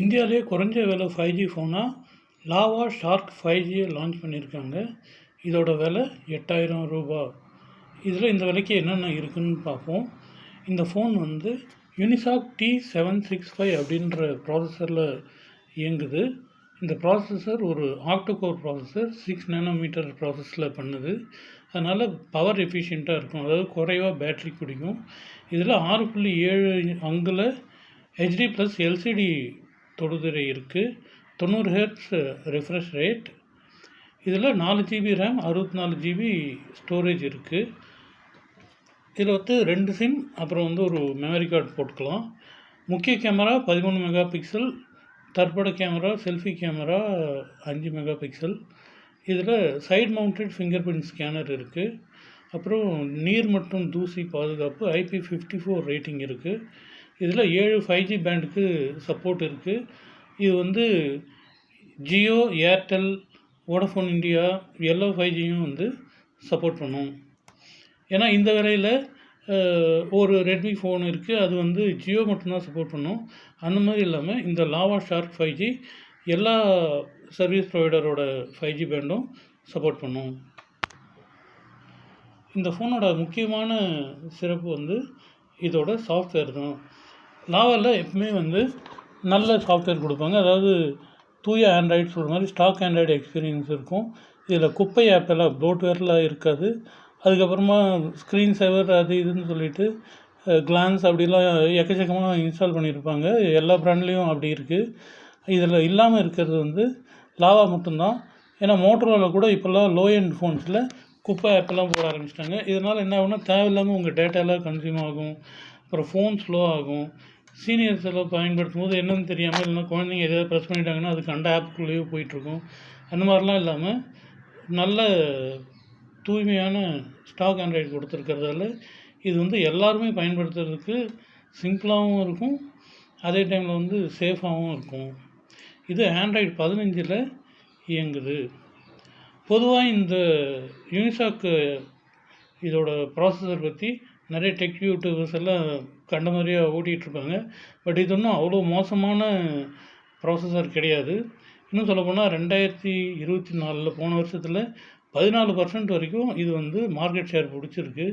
இந்தியாவிலே குறைஞ்ச விலை ஃபைவ் ஜி ஃபோனாக லாவா ஷார்க் ஃபைவ் ஜியை லான்ச் பண்ணியிருக்காங்க. இதோட விலை எட்டாயிரம் ரூபா. இதில் இந்த விலைக்கு என்னென்ன இருக்குதுன்னு பார்ப்போம். இந்த ஃபோன் வந்து Unisoc T seven six five அப்படின்ற ப்ராசஸரில் இயங்குது. இந்த ப்ராசஸர் ஒரு ஆக்டோகோர் ப்ராசஸர் சிக்ஸ் நேனோமீட்டர் ப்ராசஸில் பண்ணுது. அதனால் பவர் எஃபிஷியண்ட்டாக இருக்கும். அதாவது குறைவாக பேட்ரி குடிக்கும். இதில் ஆறு புள்ளி ஏழு அங்கில் ஹெச்டி ப்ளஸ் எல்சிடி தொடுதிரை இருக்குது தொண்ணூறு ஹெர்ட்ஸ் ரெஃப்ரெஷ் ரேட் இதில் நாலு ஜிபி ரேம் அறுபத்தி நாலு ஜிபி ஸ்டோரேஜ் இருக்குது இதில் வந்து ரெண்டு சிம் அப்புறம் வந்து ஒரு மெமரி கார்டு போட்டுக்கலாம். முக்கிய கேமரா பதிமூணு மெகா பிக்சல் தற்பட கேமரா செல்ஃபி கேமரா அஞ்சு மெகா பிக்சல் இதில் side mounted finger print scanner இருக்குது அப்புறம் நீர் மற்றும் தூசி பாதுகாப்பு ஐபி ஃபிஃப்டி ஃபோர் ரேட்டிங் இருக்குது இதில் ஏழு ஃபைவ் ஜி பேண்டுக்கு சப்போர்ட் இருக்குது இது வந்து ஜியோ ஏர்டெல் வோடஃபோன் இந்தியா எல்லோ ஃபைவ் ஜியும் வந்து சப்போர்ட் பண்ணும். ஏன்னா இந்த விலையில் ஒரு ரெட்மி ஃபோன் இருக்குது அது வந்து ஜியோ மட்டும்தான் சப்போர்ட் பண்ணும். அந்த மாதிரி இல்லாமல் இந்த லாவா ஷார்க் ஃபைவ் ஜி எல்லா சர்வீஸ் ப்ரொவைடரோட ஃபைவ் ஜி பேண்டும் சப்போர்ட் பண்ணும். இந்த ஃபோனோட முக்கியமான சிறப்பு வந்து இதோட சாஃப்ட்வேர் தான். நாவலில் எப்பவுமே வந்து நல்ல சாஃப்ட்வேர் கொடுப்பாங்க. அதாவது தூய ஆண்ட்ராய்டு சொல்கிற மாதிரி ஸ்டாக் ஆண்ட்ராய்டு எக்ஸ்பீரியன்ஸ் இருக்கும். இதில் குப்பை ஆப்பெல்லாம் ப்ளோட்வேரில் இருக்காது. அதுக்கப்புறமா ஸ்க்ரீன் சேவர் அது இதுன்னு சொல்லிட்டு கிளான்ஸ் அப்படிலாம் எக்கச்சக்கமாக இன்ஸ்டால் பண்ணியிருப்பாங்க. எல்லா ப்ராண்ட்லேயும் அப்படி இருக்குது இதில் இல்லாமல் இருக்கிறது வந்து லாவா மட்டும்தான். ஏன்னா மோட்டரோவில் கூட இப்போல்லாம் லோ எண்ட் ஃபோன்ஸில் குப்பை ஆப்பெல்லாம் போட ஆரம்பிச்சிட்டாங்க. இதனால் என்ன ஆகுனா தேவையில்லாமல் உங்கள் டேட்டாலாம் கன்சியூம் ஆகும். அப்புறம் ஃபோன் ஸ்லோ ஆகும். சீனியர்ஸ் எல்லாம் பயன்படுத்தும் போது என்னென்னு தெரியாமல் இல்லைனா குழந்தைங்க எதாவது ப்ரெஸ் பண்ணிட்டாங்கன்னா அதுக்கு அந்த ஆப்புக்குள்ளேயே போயிட்டுருக்கும் அந்த மாதிரிலாம் இல்லாமல் நல்ல தூய்மையான ஸ்டாக் ஆண்ட்ராய்டு கொடுத்துருக்கறதால இது வந்து எல்லாருமே பயன்படுத்துறதுக்கு சிம்பிளாகவும் இருக்கும். அதே டைமில் வந்து சேஃபாகவும் இருக்கும். இது ஆண்ட்ராய்டு பதினஞ்சில் இயங்குது. பொதுவாக இந்த யூனிசாக்கு இதோட ப்ராசஸர் பற்றி நிறைய டெக் யூடியூபர்ஸ் எல்லாம் கண்ட மாதிரியாக ஓட்டிகிட்ருப்பாங்க பட் இது ஒன்றும் அவ்வளோ மோசமான ப்ராசஸர் கிடையாது. இன்னும் சொல்லப்போனால் ரெண்டாயிரத்தி இருபத்தி நாலில் போன வருஷத்தில் பதினாலு பர்சன்ட் வரைக்கும் இது வந்து மார்க்கெட் ஷேர் பிடிச்சிருக்கு.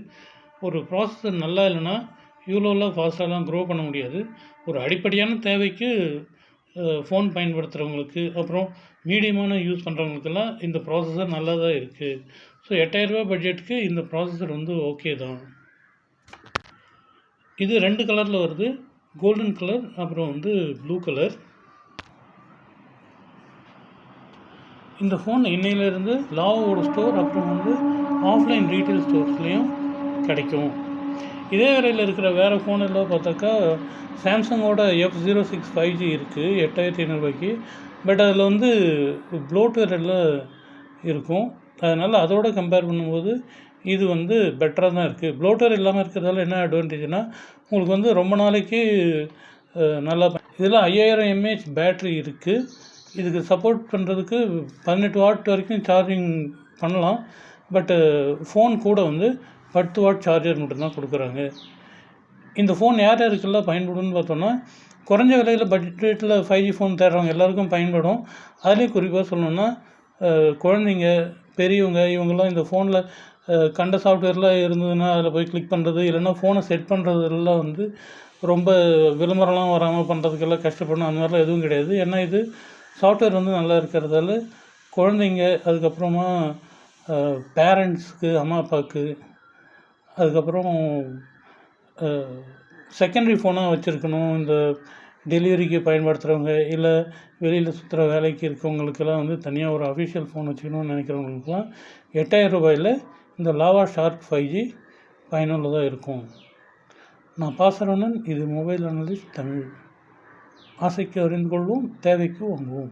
ஒரு ப்ராசஸர் நல்லா இல்லைன்னா இவ்வளோலாம் ஃபாஸ்ட்டாலாம் க்ரோ பண்ண முடியாது. ஒரு அடிப்படையான தேவைக்கு ஃபோன் பயன்படுத்துகிறவங்களுக்கு அப்புறம் மீடியமான யூஸ் பண்ணுறவங்களுக்கெல்லாம் இந்த ப்ராசஸர் நல்லா தான் இருக்குது ஸோ எட்டாயிரரூபா பட்ஜெட்டுக்கு இந்த ப்ராசஸர் வந்து ஓகே தான். இது ரெண்டு கலரில் வருது. கோல்டன் கலர் அப்புறம் வந்து ப்ளூ கலர் இந்த ஃபோன் இன்னையிலேருந்து லாவோட ஸ்டோர் அப்புறம் வந்து ஆஃப்லைன் ரீட்டைல் ஸ்டோர்ஸ்லேயும் கிடைக்கும். இதே வரையில் இருக்கிற வேறு ஃபோன் எல்லாம் பார்த்தாக்கா சாம்சங்கோட F zero six five G இருக்குது எட்டாயிரத்தி ஐநூறுபாய்க்கு பட் அதில் வந்து ப்ளோட்வேர் எல்லாம் இருக்கும். அதனால் அதோட கம்பேர் பண்ணும்போது இது வந்து பெட்டராக தான் இருக்குது ப்ளோட்டர் இல்லாமல் இருக்கிறதால என்ன அட்வான்டேஜ்னால் உங்களுக்கு வந்து ரொம்ப நாளைக்கு நல்லா இதில் ஐயாயிரம் எம்ஏஹெச் பேட்ரி இருக்குது இதுக்கு சப்போர்ட் பண்ணுறதுக்கு பதினெட்டு வாட் வரைக்கும் சார்ஜிங் பண்ணலாம். பட்டு ஃபோன் கூட வந்து பத்து வாட் சார்ஜர் மட்டும்தான் கொடுக்குறாங்க. இந்த ஃபோன் யார் யாருக்கெல்லாம் பயன்படும்னு பார்த்தோன்னா குறைஞ்ச விலையில் பட்ஜெட்டில் ஃபைவ் ஜி ஃபோன் தேடுறவங்க எல்லாருக்கும் பயன்படும். அதுலேயும் குறிப்பாக சொல்லணுன்னா குழந்தைங்க பெரியவங்க இவங்கெல்லாம் இந்த ஃபோனில் கண்ட சாஃப்ட்வேர்லாம் இருந்ததுன்னா அதில் போய் கிளிக் பண்ணுறது இல்லைன்னா ஃபோனை செட் பண்ணுறதுலாம் வந்து ரொம்ப விளம்பரம்லாம் வராமல் பண்ணுறதுக்கெல்லாம் கஷ்டப்படணும். அந்த மாதிரிலாம் எதுவும் கிடையாது. ஏன்னா இது சாஃப்ட்வேர் வந்து நல்லா இருக்கிறதால குழந்தைங்க அதுக்கப்புறமா பேரண்ட்ஸுக்கு அம்மா அப்பாவுக்கு அதுக்கப்புறம் செகண்ட்ரி ஃபோனாக வச்சுருக்கணும். இந்த டெலிவரிக்கு பயன்படுத்துகிறவங்க இல்லை வெளியில் சுற்றுற வேலைக்கு இருக்கவங்களுக்கெல்லாம் வந்து தனியாக ஒரு அஃபிஷியல் ஃபோன் வச்சுக்கணும்னு நினைக்கிறவங்களுக்குலாம் எட்டாயிரம் ரூபாயில் இந்த லாவா ஷார்க் ஃபைவ் ஜி பயனுள்ளதாக இருக்கும். நான் பாசரவணன் இது மொபைல் அனலிஸ்ட் தமிழ். ஆசைக்கு அறிந்து கொள்வோம் தேவைக்கு வாங்குவோம்.